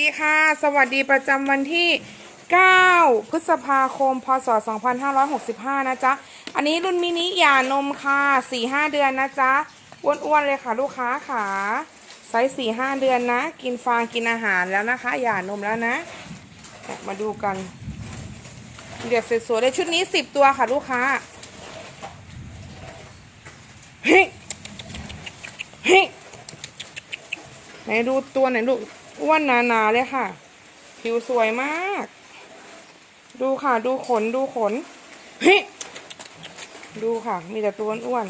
ดีค่ะ สวัสดีประจำวันที่ 9 พฤษภาคม พศ 2565 นะจ๊ะ อันนี้รุ่นมินิหย่านมค่ะ 4-5 เดือนนะจ๊ะ อ้วนๆเลยค่ะลูกค้าค่ะไซส์4-5 เดือนนะ กินฟางกินอาหารแล้วนะคะ หย่านมแล้วนะ มาดูกัน เดี๋ยวสวยๆเลยชุดนี้ 10 ตัวค่ะลูกค้า เฮ้ย เฮ้ย ไหนดูตัวไหนลูก อ้วนหนาๆเลยค่ะ ผิวสวยมาก ดูค่ะ ดูขนดูขนเฮ้ดูค่ะ มีแต่ตัวอ้วน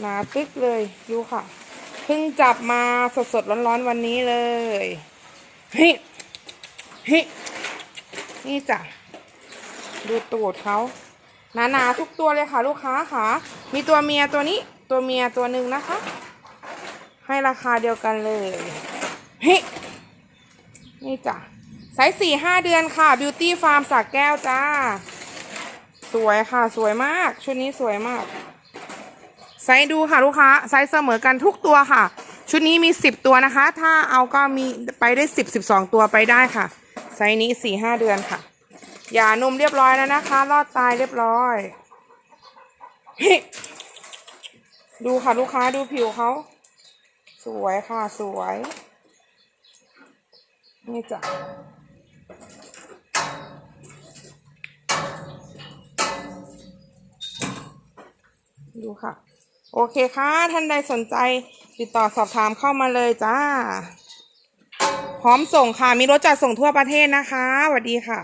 หนาตึกเลยดูค่ะ เพิ่งจับมาสดๆร้อนๆวันนี้เลยเฮ้เฮ้นี่จ้ะดูตูดเขาหนาๆทุกตัวเลยค่ะ ลูกค้าค่ะ มีตัวเมียตัวนี้ ตัวเมียตัวหนึ่งนะคะ ให้ราคาเดียวกันเลยเฮ้นี่จ้ะไซส์สี่ห้าเดือนค่ะบิวตี้ฟาร์มสักแก้วจ้า สวยค่ะสวยมาก ชุดนี้สวยมาก ไซส์ดูค่ะลูกค้า ไซส์เสมอกันทุกตัวค่ะ ชุดนี้มีสิบตัวนะคะ ถ้าเอาก็มีไปได้สิบสิบสองตัวไปได้ค่ะ ไซส์นี้สี่ห้าเดือนค่ะ อย่านมเรียบร้อยแล้วนะคะ รอดตายเรียบร้อยดูค่ะลูกค้าดูผิวเขา สวยค่ะสวย นี่จ้ะดูค่ะ โอเคค่ะ ท่านใดสนใจ ติดต่อสอบถามเข้ามาเลยจ้า พร้อมส่งค่ะ มีรถจัดส่งทั่วประเทศนะคะสวัสดีค่ะ